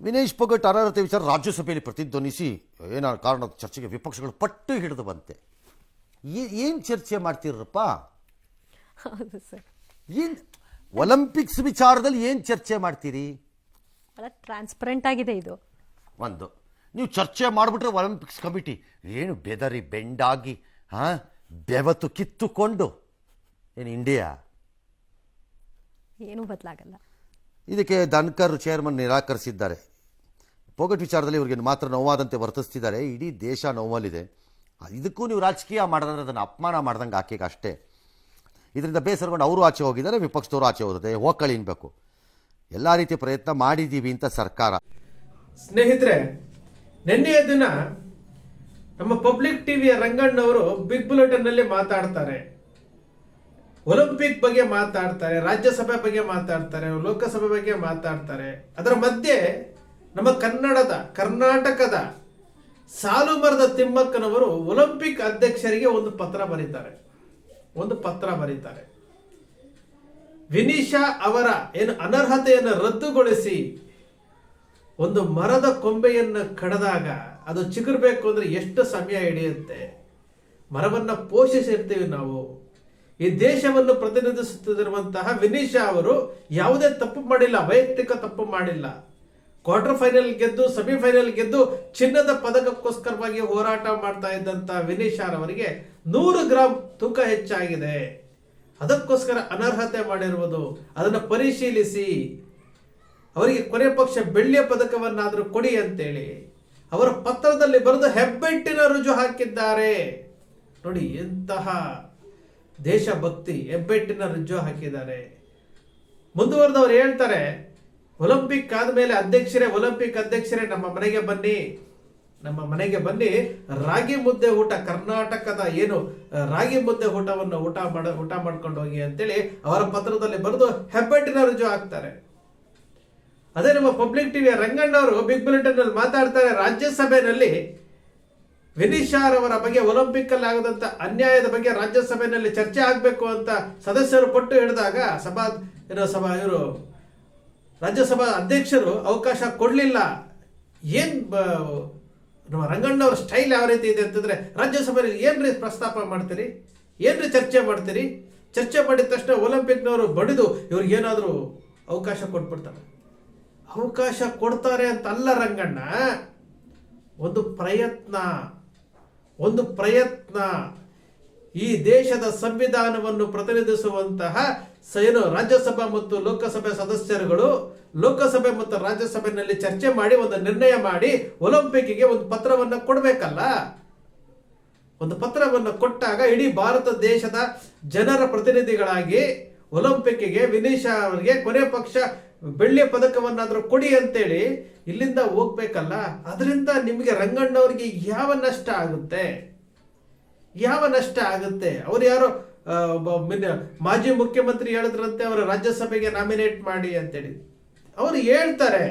ವಿನೇಶ್ ಪೊಗಟ್ ಅನರ್ಹತೆ ವಿಚಾರ ರಾಜ್ಯಸಭೆಯಲ್ಲಿ ಪ್ರತಿಧ್ವನಿಸಿ ಏನ ಕಾರಣದ ಚರ್ಚೆಗೆ ವಿಪಕ್ಷಗಳು ಪಟ್ಟು ಹಿಡಿದು ಬಂತೆ ಏನು ಚರ್ಚೆ ಮಾಡ್ತೀರಪ್ಪ? ಹೌದು ಸರ್. ಏನು ಒಲಿಂಪಿಕ್ಸ್ ವಿಚಾರದಲ್ಲಿ ಏನು ಚರ್ಚೆ ಮಾಡ್ತೀರಿ? ಟ್ರಾನ್ಸ್ಪರೆಂಟ್ ಆಗಿದೆ ಇದು. ಒಂದು. ನೀವು ಚರ್ಚೆ ಮಾಡಿಬಿಟ್ರೆ ಒಲಿಂಪಿಕ್ಸ್ ಕಮಿಟಿ ಏನು ಬೆದರಿ ಬೆಂಡಾಗಿ ಹಾಂ ಬೆವತು ಕಿತ್ತುಕೊಂಡು ಏನು ಇಂಡಿಯಾ ಏನೂ ಬದಲಾಗಲ್ಲ. ಇದಕ್ಕೆ ಧನ್ಕರ್ ಚೇರ್ಮನ್ ನಿರಾಕರಿಸಿದ್ದಾರೆ. ಪೋಗಟ್ ವಿಚಾರದಲ್ಲಿ ಇವರಿಗೆ ಮಾತ್ರ ನೋವಾದಂತೆ ವರ್ತಿಸ್ತಿದ್ದಾರೆ. ಇಡೀ ದೇಶ ನೋವಲ್ಲಿದೆ. ಇದಕ್ಕೂ ನೀವು ರಾಜಕೀಯ ಮಾಡಿದ್ರೆ ಅದನ್ನು ಅಪಮಾನ ಮಾಡ್ದಂಗೆ ಆಕೆಗೆ ಅಷ್ಟೇ. ಇದರಿಂದ ಬೇಸರಗೊಂಡು ಅವರು ಆಚೆ ಹೋಗಿದ್ದಾರೆ, ವಿಪಕ್ಷದವರು ಆಚೆ ಹೋಗುತ್ತೆ ಹೋಗ್ಕಳಿ ಎಲ್ಲ ರೀತಿಯ ಪ್ರಯತ್ನ ಮಾಡಿದ್ದೀವಿ ಅಂತ ಸರ್ಕಾರ. ಸ್ನೇಹಿತರೆ, ನಿನ್ನೆಯ ದಿನ ನಮ್ಮ ಪಬ್ಲಿಕ್ ಟಿವಿಯ ರಂಗಣ್ಣವರು ಬಿಗ್ ಬುಲೆಟಿನ್ನಲ್ಲಿ ಮಾತಾಡ್ತಾರೆ. ಒಲಿಂಪಿಕ್ ಬಗ್ಗೆ ಮಾತಾಡ್ತಾರೆ, ರಾಜ್ಯಸಭೆ ಬಗ್ಗೆ ಮಾತಾಡ್ತಾರೆ, ಲೋಕಸಭೆ ಬಗ್ಗೆ ಮಾತಾಡ್ತಾರೆ. ಅದರ ಮಧ್ಯೆ ನಮ್ಮ ಕನ್ನಡದ, ಕರ್ನಾಟಕದ ಸಾಲು ಮರದ ತಿಮ್ಮಕ್ಕನವರು ಒಲಿಂಪಿಕ್ ಅಧ್ಯಕ್ಷರಿಗೆ ಒಂದು ಪತ್ರ ಬರೀತಾರೆ. ಒಂದು ಪತ್ರ ಬರೀತಾರೆ. ವಿನಿಶಾ ಅವರ ಏನು ಅನರ್ಹತೆಯನ್ನು ರದ್ದುಗೊಳಿಸಿ ಒಂದು ಮರದ ಕೊಂಬೆಯನ್ನು ಕಡದಾಗ ಅದು ಚಿಗುರ್ಬೇಕು ಅಂದ್ರೆ ಎಷ್ಟು ಸಮಯ ಹಿಡಿಯುತ್ತೆ? ಮರವನ್ನು ಪೋಷಿಸಿರ್ತೀವಿ ನಾವು. ಈ ದೇಶವನ್ನು ಪ್ರತಿನಿಧಿಸುತ್ತಿರುವಂತಹ ವಿನಿಶಾ ಅವರು ಯಾವುದೇ ತಪ್ಪು ಮಾಡಿಲ್ಲ, ವೈಯಕ್ತಿಕ ತಪ್ಪು ಮಾಡಿಲ್ಲ. ಕ್ವಾರ್ಟರ್ ಫೈನಲ್ ಗೆದ್ದು, ಸೆಮಿಫೈನಲ್ ಗೆದ್ದು ಚಿನ್ನದ ಪದಕಕ್ಕೋಸ್ಕರವಾಗಿ ಹೋರಾಟ ಮಾಡ್ತಾ ಇದ್ದಂತ ವಿನಿಶಾರ್ ಅವರಿಗೆ ನೂರು ಗ್ರಾಂ ತೂಕ ಹೆಚ್ಚಾಗಿದೆ. ಅದಕ್ಕೋಸ್ಕರ ಅನರ್ಹತೆ ಮಾಡಿರುವುದು. ಅದನ್ನು ಪರಿಶೀಲಿಸಿ. ಅವರಿಗೆ ಕೊನೆ ಪಕ್ಷ ಬೆಳ್ಳಿಯ ಪದಕವನ್ನಾದರೂ ಕೊಡಿ ಅಂತೇಳಿ. ಅವರ ಪತ್ರದಲ್ಲಿ ಬರೆದು ಹೆಬ್ಬೆಟ್ಟಿನ ರುಜು ಹಾಕಿದ್ದಾರೆ. ನೋಡಿ ಎಂತಹ ದೇಶಭಕ್ತಿ ಹೆಬ್ಬೆಟ್ಟಿನ ರುಜು ಹಾಕಿದ್ದಾರೆ. ಮುಂದುವರೆದವ್ರು ಹೇಳ್ತಾರೆ, ಒಲಿಂಪಿಕ್ ಆದಮೇಲೆ ಅಧ್ಯಕ್ಷರೇ, ಒಲಿಂಪಿಕ್ ಅಧ್ಯಕ್ಷರೇ, ನಮ್ಮ ಮನೆಗೆ ಬನ್ನಿ. ನಮ್ಮ ಮನೆಗೆ ಬನ್ನಿ. ರಾಗಿ ಮುದ್ದೆ ಊಟ, ಕರ್ನಾಟಕದ ಏನು ರಾಗಿ ಮುದ್ದೆ ಊಟವನ್ನು ಊಟ ಮಾಡ, ಊಟ ಮಾಡ್ಕೊಂಡು ಹೋಗಿ ಅಂತೇಳಿ ಅವರ ಪತ್ರದಲ್ಲಿ ಬರೆದು ಹೆಬ್ಬೆಟ್ಟಿನ ರುಜು ಹಾಕ್ತಾರೆ. ಅದೇ ನಮ್ಮ ಪಬ್ಲಿಕ್ ಟಿವಿಯ ರಂಗಣ್ಣವರು ಬಿಗ್ ಬುಲೆಟಿನ್ ಮಾತಾಡ್ತಾರೆ, ರಾಜ್ಯಸಭೆಯಲ್ಲಿ ವಿನಿಶಾರ್ ಅವರ ಬಗ್ಗೆ ಒಲಿಂಪಿಕ್ ಅಲ್ಲಿ ಆಗದಂತ ಅನ್ಯಾಯದ ಬಗ್ಗೆ ರಾಜ್ಯಸಭೆಯಲ್ಲಿ ಚರ್ಚೆ ಆಗಬೇಕು ಅಂತ ಸದಸ್ಯರು ಪಟ್ಟು ಹಿಡಿದಾಗ ಸಭಾ ಏನೋ ಸಭಾ ಇವರು ರಾಜ್ಯಸಭಾ ಅಧ್ಯಕ್ಷರು ಅವಕಾಶ ಕೊಡಲಿಲ್ಲ. ಏನ್ ನಮ್ಮ ರಂಗಣ್ಣವ್ರ ಸ್ಟೈಲ್ ಯಾವ ರೀತಿ ಇದೆ ಅಂತಂದ್ರೆ ರಾಜ್ಯಸಭೆಯಲ್ಲಿ ಏನ್ರಿ ಪ್ರಸ್ತಾಪ ಮಾಡ್ತೀರಿ? ಏನ್ರಿ ಚರ್ಚೆ ಮಾಡ್ತೀರಿ? ಚರ್ಚೆ ಮಾಡಿದ ತಕ್ಷಣ ಒಲಿಂಪಿಕ್ನವರು ಬಡಿದು ಇವ್ರಿಗೆ ಏನಾದರೂ ಅವಕಾಶ ಕೊಟ್ಬಿಡ್ತಾರೆ. ಅವಕಾಶ ಕೊಡ್ತಾರೆ ಅಂತ ಅಲ್ಲ ರಂಗಣ್ಣ. ಒಂದು ಪ್ರಯತ್ನ. ಒಂದು ಪ್ರಯತ್ನ. ಈ ದೇಶದ ಸಂವಿಧಾನವನ್ನು ಪ್ರತಿನಿಧಿಸುವಂತಹ ಏನು ರಾಜ್ಯಸಭಾ ಮತ್ತು ಲೋಕಸಭೆ ಸದಸ್ಯರುಗಳು ಲೋಕಸಭೆ ಮತ್ತು ರಾಜ್ಯಸಭೆಯಲ್ಲಿ ಚರ್ಚೆ ಮಾಡಿ, ಒಂದು ನಿರ್ಣಯ ಮಾಡಿ ಒಲಿಂಪಿಕ್ಗೆ ಒಂದು ಪತ್ರವನ್ನು ಕೊಡಬೇಕಲ್ಲ? ಒಂದು ಪತ್ರವನ್ನು ಕೊಟ್ಟಾಗ ಇಡೀ ಭಾರತ ದೇಶದ ಜನರ ಪ್ರತಿನಿಧಿಗಳಾಗಿ ಒಲಿಂಪಿಕ್ಗೆ, ವಿನೀಶಾ ಅವರಿಗೆ ಕೊನೆ ಪಕ್ಷ ಬೆಳ್ಳಿಯ ಪದಕವನ್ನಾದರೂ ಕೊಡಿ ಅಂತೇಳಿ ಇಲ್ಲಿಂದ ಹೋಗ್ಬೇಕಲ್ಲ, ಅದರಿಂದ ನಿಮಗೆ ರಂಗಣ್ಣವ್ರಿಗೆ ಯಾವ ನಷ್ಟ ಆಗುತ್ತೆ? ಯಾವ ನಷ್ಟ ಆಗುತ್ತೆ? ಅವ್ರು ಯಾರೋ ಮಾಜಿ ಮುಖ್ಯಮಂತ್ರಿ ಹೇಳಿದ್ರಂತೆ, ಅವರ ರಾಜ್ಯಸಭೆಗೆ ನಾಮಿನೇಟ್ ಮಾಡಿ ಅಂತೇಳಿ. ಅವರು ಹೇಳ್ತಾರೆ,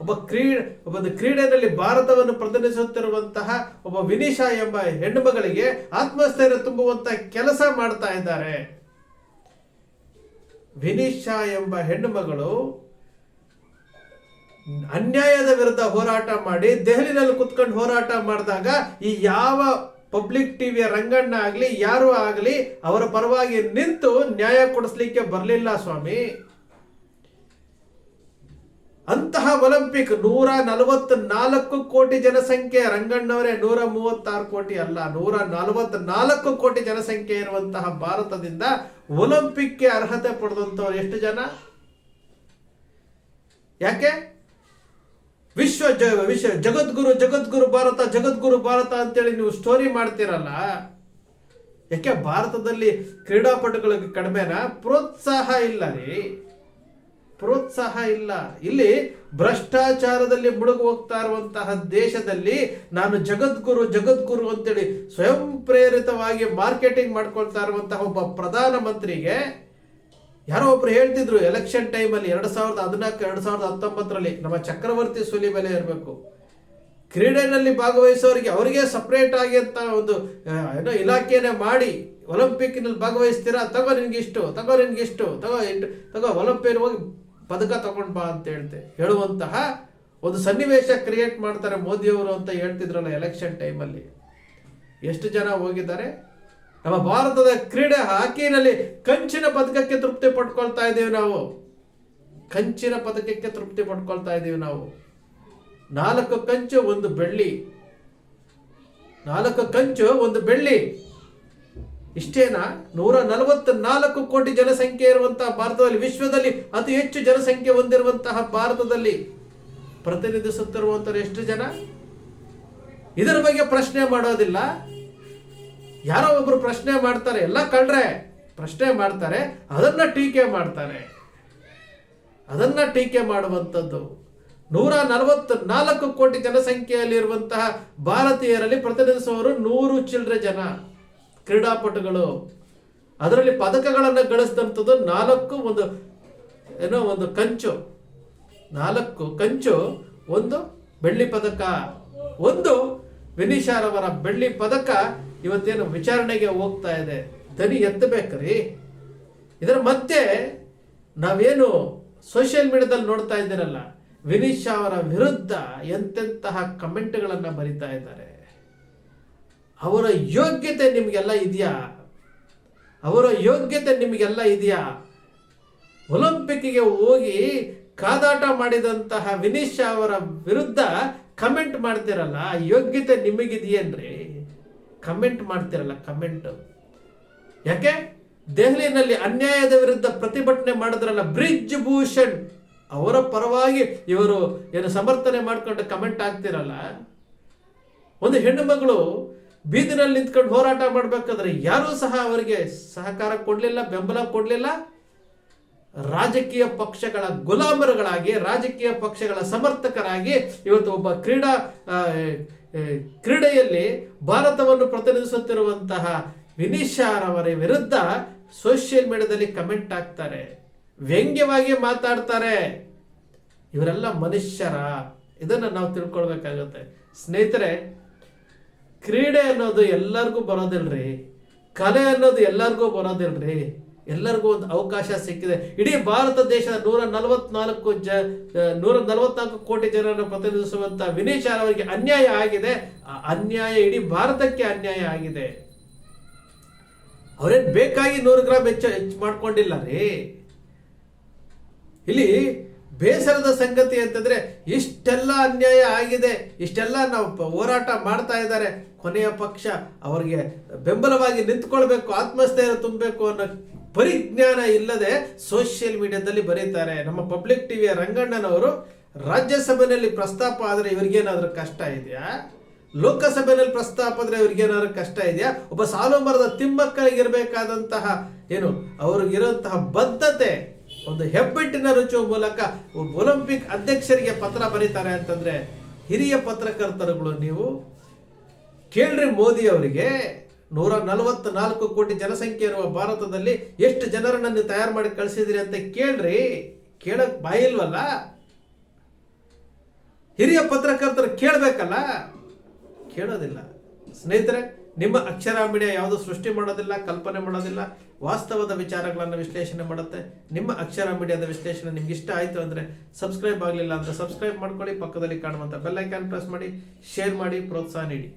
ಒಬ್ಬ ಕ್ರೀಡೆ ಒಬ್ಬ ಕ್ರೀಡೆಯಲ್ಲಿ ಭಾರತವನ್ನು ಪ್ರತಿನಿಧಿಸುತ್ತಿರುವಂತಹ ಒಬ್ಬ ವಿನಿಶಾ ಎಂಬ ಹೆಣ್ಣು ಮಗಳಿಗೆ ಆತ್ಮಸ್ಥೈರ್ಯ ತುಂಬುವಂತಹ ಕೆಲಸ ಮಾಡ್ತಾ ಇದ್ದಾರೆ. ವಿನಿಶಾ ಎಂಬ ಹೆಣ್ಣುಮಗಳು ಅನ್ಯಾಯದ ವಿರುದ್ಧ ಹೋರಾಟ ಮಾಡಿ ದೆಹಲಿನಲ್ಲಿ ಕುತ್ಕೊಂಡು ಹೋರಾಟ ಮಾಡಿದಾಗ ಈ ಯಾವ ಪಬ್ಲಿಕ್ ಟಿವಿಯ ರಂಗಣ್ಣ ಆಗಲಿ, ಯಾರು ಆಗಲಿ, ಅವರ ಪರವಾಗಿ ನಿಂತು ನ್ಯಾಯ ಕೊಡಿಸ್ಲಿಕ್ಕೆ ಬರಲಿಲ್ಲ ಸ್ವಾಮಿ. ಅಂತಹ ಒಲಿಂಪಿಕ್ ನೂರ ನಲವತ್ನಾಲ್ಕು ಕೋಟಿ ಜನಸಂಖ್ಯೆ, ರಂಗಣ್ಣವರೇ ನೂರ ಮೂವತ್ತಾರು ಕೋಟಿ ಅಲ್ಲ ನೂರ ನಲವತ್ನಾಲ್ಕು ಕೋಟಿ ಜನಸಂಖ್ಯೆ ಇರುವಂತಹ ಭಾರತದಿಂದ ಒಲಿಂಪಿಕ್ಗೆ ಅರ್ಹತೆ ಪಡೆದಂತವ್ರು ಎಷ್ಟು ಜನ? ಯಾಕೆ? ವಿಶ್ವ ಜ, ವಿಶ್ವ ಜಗದ್ಗುರು ಜಗದ್ಗುರು ಭಾರತ ಜಗದ್ಗುರು ಭಾರತ ಅಂತೇಳಿ ನೀವು ಸ್ಟೋರಿ ಮಾಡ್ತೀರಲ್ಲ? ಯಾಕೆ ಭಾರತದಲ್ಲಿ ಕ್ರೀಡಾಪಟುಗಳಿಗೆ ಕಡಿಮೆನ? ಪ್ರೋತ್ಸಾಹ ಇಲ್ಲ ರೀ. ಪ್ರೋತ್ಸಾಹ ಇಲ್ಲ. ಇಲ್ಲಿ ಭ್ರಷ್ಟಾಚಾರದಲ್ಲಿ ಮುಳುಗು ಹೋಗ್ತಾ ಇರುವಂತಹ ದೇಶದಲ್ಲಿ ನಾನು ಜಗದ್ಗುರು ಜಗದ್ಗುರು ಅಂತೇಳಿ ಸ್ವಯಂ ಪ್ರೇರಿತವಾಗಿ ಮಾರ್ಕೆಟಿಂಗ್ ಮಾಡ್ಕೊಳ್ತಾ ಇರುವಂತಹ ಒಬ್ಬ ಪ್ರಧಾನ ಮಂತ್ರಿಗೆ ಯಾರೋ ಒಬ್ರು ಹೇಳ್ತಿದ್ರು ಎಲೆಕ್ಷನ್ ಟೈಮಲ್ಲಿ ಎರಡ್ ಸಾವಿರದ ಹದಿನಾಲ್ಕು, ಎರಡ್ ಸಾವಿರದ ಹತ್ತೊಂಬತ್ತರಲ್ಲಿ ನಮ್ಮ ಚಕ್ರವರ್ತಿ ಸುಲಿಬೆಲೆ ಇರಬೇಕು. ಕ್ರೀಡೆಯಲ್ಲಿ ಭಾಗವಹಿಸೋರಿಗೆ ಅವರಿಗೆ ಸಪ್ರೇಟ್ ಆಗಿ ಅಂತ ಒಂದು ಏನೋ ಇಲಾಖೆನೇ ಮಾಡಿ ಒಲಿಂಪಿಕ್ನಲ್ಲಿ ಭಾಗವಹಿಸ್ತೀರಾ? ತಗೋ ನಿನ್ಗೆ ಇಷ್ಟು, ತಗೋ ನಿನ್ಗೆ ಇಷ್ಟು, ತಗೋ ತಗೋ ಒಲಿಂಪಿಕ್ ಹೋಗಿ ಪದಕ ತಗೊಂಡ್ ಬಾ ಅಂತ ಹೇಳ್ತೆ. ಹೇಳುವಂತಹ ಒಂದು ಸನ್ನಿವೇಶ ಕ್ರಿಯೇಟ್ ಮಾಡ್ತಾರೆ ಮೋದಿಯವರು ಅಂತ ಹೇಳ್ತಿದ್ರಲ್ಲ ಎಲೆಕ್ಷನ್ ಟೈಮಲ್ಲಿ ಎಷ್ಟು ಜನ ಹೋಗಿದ್ದಾರೆ? ನಮ್ಮ ಭಾರತದ ಕ್ರೀಡೆ ಹಾಕಿನಲ್ಲಿ ಕಂಚಿನ ಪದಕಕ್ಕೆ ತೃಪ್ತಿ ಪಡ್ಕೊಳ್ತಾ ಇದ್ದೀವಿ ನಾವು. ಕಂಚಿನ ಪದಕಕ್ಕೆ ತೃಪ್ತಿ ಪಡ್ಕೊಳ್ತಾ ಇದ್ದೀವಿ ನಾವು. ನಾಲ್ಕು ಕಂಚು, ಒಂದು ಬೆಳ್ಳಿ. ನಾಲ್ಕು ಕಂಚು, ಒಂದು ಬೆಳ್ಳಿ. ಇಷ್ಟೇನಾ? ನೂರ ನಲವತ್ತ ನಾಲ್ಕು ಕೋಟಿ ಜನಸಂಖ್ಯೆ ಇರುವಂತಹ ಭಾರತದಲ್ಲಿ, ವಿಶ್ವದಲ್ಲಿ ಅತಿ ಹೆಚ್ಚು ಜನಸಂಖ್ಯೆ ಹೊಂದಿರುವಂತಹ ಭಾರತದಲ್ಲಿ ಪ್ರತಿನಿಧಿಸುತ್ತಿರುವಂತಹ ಎಷ್ಟು ಜನ? ಇದರ ಬಗ್ಗೆ ಪ್ರಶ್ನೆ ಮಾಡೋದಿಲ್ಲ. ಯಾರೋ ಒಬ್ರು ಪ್ರಶ್ನೆ ಮಾಡ್ತಾರೆ, ಎಲ್ಲ ಕಳ್ರೆ ಪ್ರಶ್ನೆ ಮಾಡ್ತಾರೆ, ಅದನ್ನ ಟೀಕೆ ಮಾಡ್ತಾರೆ. ಅದನ್ನ ಟೀಕೆ ಮಾಡುವಂಥದ್ದು. ನೂರ ನಲವತ್ತ ನಾಲ್ಕು ಕೋಟಿ ಜನಸಂಖ್ಯೆಯಲ್ಲಿರುವಂತಹ ಭಾರತೀಯರಲ್ಲಿ ಪ್ರತಿನಿಧಿಸುವವರು ನೂರು ಚಿಲ್ಲರೆ ಜನ. ಕ್ರೀಡಾಪಟುಗಳು. ಅದರಲ್ಲಿ ಪದಕಗಳನ್ನು ಗಳಿಸಿದಂಥದ್ದು ನಾಲ್ಕು ಒಂದು, ಏನೋ ಒಂದು ಕಂಚು. ನಾಲ್ಕು ಕಂಚು, ಒಂದು ಬೆಳ್ಳಿ ಪದಕ. ಒಂದು ವಿನಿಶಾರವರ ಬೆಳ್ಳಿ ಪದಕ ಇವತ್ತೇನು ವಿಚಾರಣೆಗೆ ಹೋಗ್ತಾ ಇದೆ. ದನಿ ಎತ್ತಬೇಕ್ರಿ. ಇದರ ಮತ್ತೆ ನಾವೇನು ಸೋಷಿಯಲ್ ಮೀಡಿಯಾದಲ್ಲಿ ನೋಡ್ತಾ ಇದ್ದೀರಲ್ಲ, ವಿನಿಶಾ ಅವರ ವಿರುದ್ಧ ಎಂತೆಂತಹ ಕಮೆಂಟ್ಗಳನ್ನು ಬರಿತಾ ಇದ್ದಾರೆ. ಅವರ ಯೋಗ್ಯತೆ ನಿಮಗೆಲ್ಲ ಇದೆಯಾ? ಅವರ ಯೋಗ್ಯತೆ ನಿಮಗೆಲ್ಲ ಇದೆಯಾ? ಒಲಿಂಪಿಕ್ಗೆ ಹೋಗಿ ಕಾದಾಟ ಮಾಡಿದಂತಹ ವಿನೀಶ್ ಅವರ ವಿರುದ್ಧ ಕಮೆಂಟ್ ಮಾಡ್ತಿರಲ್ಲ, ಆ ಯೋಗ್ಯತೆ ನಿಮಗಿದೆಯೇನ್ರಿ? ಕಮೆಂಟ್ ಮಾಡ್ತಿರಲ್ಲ, ಕಮೆಂಟ್. ಯಾಕೆ? ದೆಹಲಿಯಲ್ಲಿ ಅನ್ಯಾಯದ ವಿರುದ್ಧ ಪ್ರತಿಭಟನೆ ಮಾಡಿದ್ರಲ್ಲ ಬ್ರಿಜ್ ಭೂಷಣ್. ಅವರ ಪರವಾಗಿ ಇವರು ಏನು ಸಮರ್ಥನೆ ಮಾಡ್ಕೊಂಡು ಕಮೆಂಟ್ ಆಗ್ತಿರಲ್ಲ ಒಂದು ಹೆಣ್ಣು ಮಗಳು ಬೀದಿನಲ್ಲಿ ನಿಂತ್ಕೊಂಡು ಹೋರಾಟ ಮಾಡಬೇಕಾದ್ರೆ ಯಾರೂ ಸಹ ಅವರಿಗೆ ಸಹಕಾರ ಕೊಡಲಿಲ್ಲ, ಬೆಂಬಲ ಕೊಡಲಿಲ್ಲ. ರಾಜಕೀಯ ಪಕ್ಷಗಳ ಗುಲಾಮರುಗಳಾಗಿ, ರಾಜಕೀಯ ಪಕ್ಷಗಳ ಸಮರ್ಥಕರಾಗಿ ಇವತ್ತು ಒಬ್ಬ ಕ್ರೀಡಾ ಕ್ರೀಡೆಯಲ್ಲಿ ಭಾರತವನ್ನು ಪ್ರತಿನಿಧಿಸುತ್ತಿರುವಂತಹ ವಿನಿಶಾರ್ ಅವರ ವಿರುದ್ಧ ಸೋಷಿಯಲ್ ಮೀಡಿಯಾದಲ್ಲಿ ಕಮೆಂಟ್ ಹಾಕ್ತಾರೆ, ವ್ಯಂಗ್ಯವಾಗಿ ಮಾತಾಡ್ತಾರೆ. ಇವರೆಲ್ಲ ಮನುಷ್ಯರ. ಇದನ್ನು ನಾವು ತಿಳ್ಕೊಳ್ಬೇಕಾಗುತ್ತೆ. ಸ್ನೇಹಿತರೆ ಕ್ರೀಡೆ ಅನ್ನೋದು ಎಲ್ಲರಿಗೂ ಬರೋದಿಲ್ರಿ ಕಲೆ ಅನ್ನೋದು ಎಲ್ಲರಿಗೂ ಬರೋದಿಲ್ರಿ ಎಲ್ಲರಿಗೂ ಒಂದು ಅವಕಾಶ ಸಿಕ್ಕಿದೆ. ಇಡೀ ಭಾರತ ದೇಶದ ನೂರ ನಲವತ್ನಾಲ್ಕು ಜ ನೂರ ನಲವತ್ನಾಲ್ಕು ಕೋಟಿ ಜನರನ್ನು ಪ್ರತಿನಿಧಿಸುವಂತ ವಿನೀಶಾರ್ ಅವರಿಗೆ ಅನ್ಯಾಯ ಆಗಿದೆ. ಆ ಅನ್ಯಾಯ ಇಡೀ ಭಾರತಕ್ಕೆ ಅನ್ಯಾಯ ಆಗಿದೆ. ಅವರೇನ್ ಬೇಕಾಗಿ ನೂರು ಗ್ರಾಮ್ ಹೆಚ್ಚು ಹೆಚ್ಚು ಮಾಡ್ಕೊಂಡಿಲ್ಲ ರೀ. ಇಲ್ಲಿ ಬೇಸರದ ಸಂಗತಿ ಅಂತಂದ್ರೆ ಇಷ್ಟೆಲ್ಲ ಅನ್ಯಾಯ ಆಗಿದೆ, ಇಷ್ಟೆಲ್ಲ ನಾವು ಹೋರಾಟ ಮಾಡ್ತಾ ಇದ್ದಾರೆ, ಕೊನೆಯ ಪಕ್ಷ ಅವರಿಗೆ ಬೆಂಬಲವಾಗಿ ನಿಂತ್ಕೊಳ್ಬೇಕು, ಆತ್ಮಸ್ಥೈರ್ಯ ತುಂಬಬೇಕು ಅನ್ನೋ ಪರಿಜ್ಞಾನ ಇಲ್ಲದೆ ಸೋಷಿಯಲ್ ಮೀಡಿಯಾದಲ್ಲಿ ಬರೀತಾರೆ. ನಮ್ಮ ಪಬ್ಲಿಕ್ ಟಿವಿಯ ರಂಗಣ್ಣನವರು, ರಾಜ್ಯಸಭೆಯಲ್ಲಿ ಪ್ರಸ್ತಾಪ ಆದರೆ ಇವರಿಗೇನಾದರೂ ಕಷ್ಟ ಇದೆಯಾ? ಲೋಕಸಭೆಯಲ್ಲಿ ಪ್ರಸ್ತಾಪ ಆದ್ರೆ ಇವ್ರಿಗೇನಾದ್ರೂ ಕಷ್ಟ ಇದೆಯಾ? ಒಬ್ಬ ಸಾಲು ಮರದ ತಿಮ್ಮಕ್ಕಳಿಗಿರಬೇಕಾದಂತಹ ಏನು ಅವ್ರಿಗಿರುವಂತಹ ಬದ್ಧತೆ ಒಂದು ಹೆಬ್ಬೆಟ್ಟಿನ ರುಚುವ ಮೂಲಕ ಒಲಿಂಪಿಕ್ ಅಧ್ಯಕ್ಷರಿಗೆ ಪತ್ರ ಬರೀತಾರೆ ಅಂತಂದ್ರೆ ಹಿರಿಯ ಪತ್ರಕರ್ತರುಗಳು ನೀವು ಕೇಳ್ರಿ ಮೋದಿ ಅವರಿಗೆ ನೂರ ನಲವತ್ತ ನಾಲ್ಕು ಕೋಟಿ ಜನಸಂಖ್ಯೆ ಇರುವ ಭಾರತದಲ್ಲಿ ಎಷ್ಟು ಜನರನ್ನ ತಯಾರು ಮಾಡಿ ಕಳಿಸಿದ್ರಿ ಅಂತ ಕೇಳ್ರಿ. ಕೇಳಕ್ ಬಾಯಿಲ್ವಲ್ಲ ಹಿರಿಯ ಪತ್ರಕರ್ತರು ಕೇಳಬೇಕಲ್ಲ? ಕೇಳೋದಿಲ್ಲ. ಸ್ನೇಹಿತರೆ ನಿಮ್ಮ ಅಕ್ಷರ ಮೀಡಿಯಾ ಯಾವುದು ಸೃಷ್ಟಿ ಮಾಡೋದಿಲ್ಲ, ಕಲ್ಪನೆ ಮಾಡೋದಿಲ್ಲ, ವಾಸ್ತವದ ವಿಚಾರಗಳನ್ನು ವಿಶ್ಲೇಷಣೆ ಮಾಡುತ್ತೆ. ನಿಮ್ಮ ಅಕ್ಷರ ವಿಶ್ಲೇಷಣೆ ನಿಮ್ಗೆ ಇಷ್ಟ ಆಯಿತು ಅಂದರೆ ಸಬ್ಸ್ಕ್ರೈಬ್ ಆಗಲಿಲ್ಲ ಅಂದರೆ ಸಬ್ಸ್ಕ್ರೈಬ್ ಮಾಡ್ಕೊಳ್ಳಿ, ಪಕ್ಕದಲ್ಲಿ ಕಾಣುವಂಥ ಬೆಲ್ ಐಕಾನ್ ಪ್ರೆಸ್ ಮಾಡಿ ಶೇರ್ ಮಾಡಿ, ಪ್ರೋತ್ಸಾಹ ನೀಡಿ.